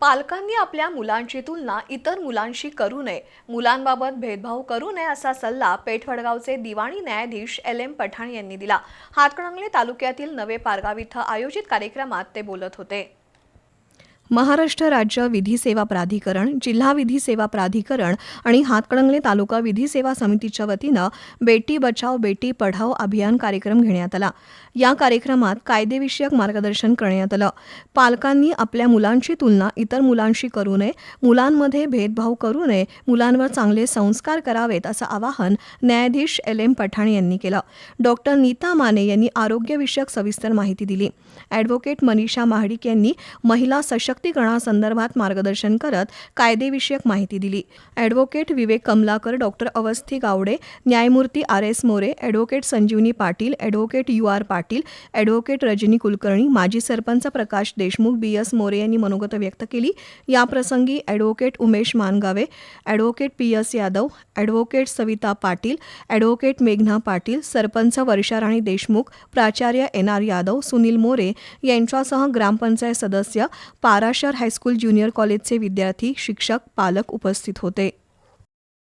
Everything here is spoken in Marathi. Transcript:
पालकांनी आपल्या मुलांची तुलना इतर मुलांशी करू नये. मुलांबाबत भेदभाव करू नये असा सल्ला पेठवडगावचे दिवाणी न्यायाधीश एल एम पठाण यांनी दिला. हातकणंगले तालुक्यातील नवे पारगाव इथं आयोजित कार्यक्रमात ते बोलत होते. महाराष्ट्र राज्य विधी सेवा प्राधिकरण जिल्हा विधी सेवा प्राधिकरण आणि हातकणंगले तालुका विधी सेवा समितीच्या वतीनं बेटी बचाव बेटी पढाव अभियान कार्यक्रम घेण्यात आला. या कार्यक्रमात कायदेविषयक मार्गदर्शन करण्यात आलं. पालकांनी आपल्या मुलांची तुलना इतर मुलांशी करू नये मुलांमध्ये भेदभाव करू नये मुलांवर चांगले संस्कार करावेत असं आवाहन न्यायाधीश एल एम पठाण यांनी केलं. डॉक्टर नीता माने यांनी आरोग्यविषयक सविस्तर माहिती दिली. ॲडव्होकेट मनीषा महाडिक यांनी महिला सशक्त सशक्तीकरणासंदर्भात मार्गदर्शन करत कायदेविषयक माहिती दिली. ॲडव्होकेट विवेक कमलाकर डॉक्टर अवस्थी गावडे न्यायमूर्ती R S More advocate Sanjeevani Patil advocate U R Patil advocate Rajani Kulkarni माजी सरपंच प्रकाश देशमुख बी एस मोरे यांनी मनोगत व्यक्त केली. याप्रसंगी advocate Umesh Mangave advocate P S Yadav advocate Savita Patil advocate मेघना पाटील सरपंच वर्षाराणी देशमुख प्राचार्य एन आर यादव सुनील मोरे यांच्यासह ग्रामपंचायत सदस्य शहर हायस्कूल ज्युनियर कॉलेजचे विद्यार्थी शिक्षक पालक उपस्थित होते.